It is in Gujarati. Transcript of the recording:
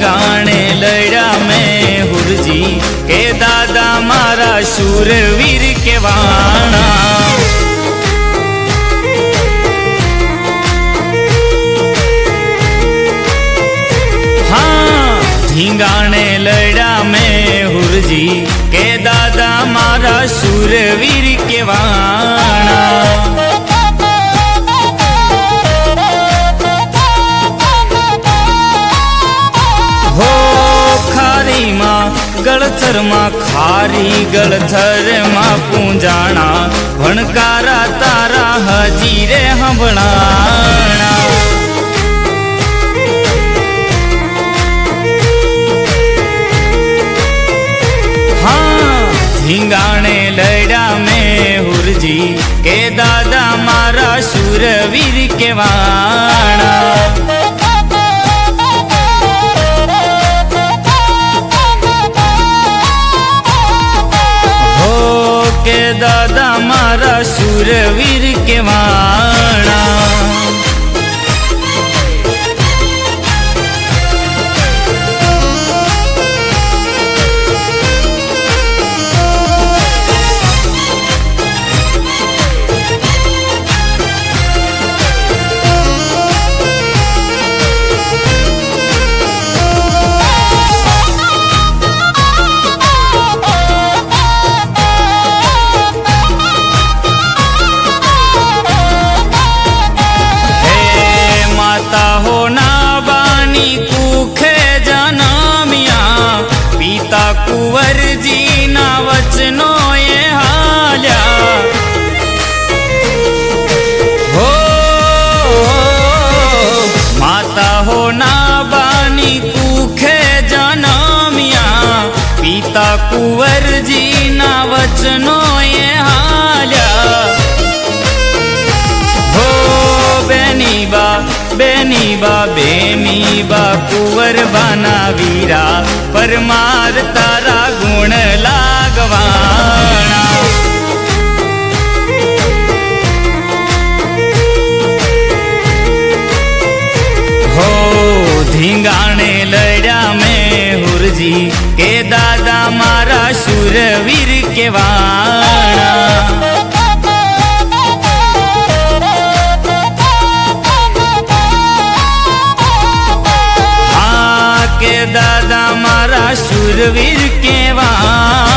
સંગાણે લડ્યા મેં હુરજી કે દાદા મારા શૂરવીર કેવાણા હા ધીંગાણે લડ્યા મેં હુરજી કે દાદા મારા શૂરવીર કેવાણા ગળથરમાં ખારી ગળથરમાં પૂંજાણા ભણકારા તારા હજી રે હંભણાણા. હા, ધીંગાણે લડ્યા મેં હુરજી, કે દાદા મારા સુરવીર કેવાણા. કે દાદા મારા શૂરવીર કેવાણા માતા હો ના બાની કુખે જનમિયા પિતા કુંવરજી ના વચનો એ હાલ્યા હો બેની બા બેની બા બેની બા કુંવર બાના વીરા પરમાર તારા ગુણ લાગવાણા ધીંગાણે લડ્યા મેં હુરજી કે દાદા મારા સુરવીર કેવાણા. દાદા મારા સુરવીર કેવા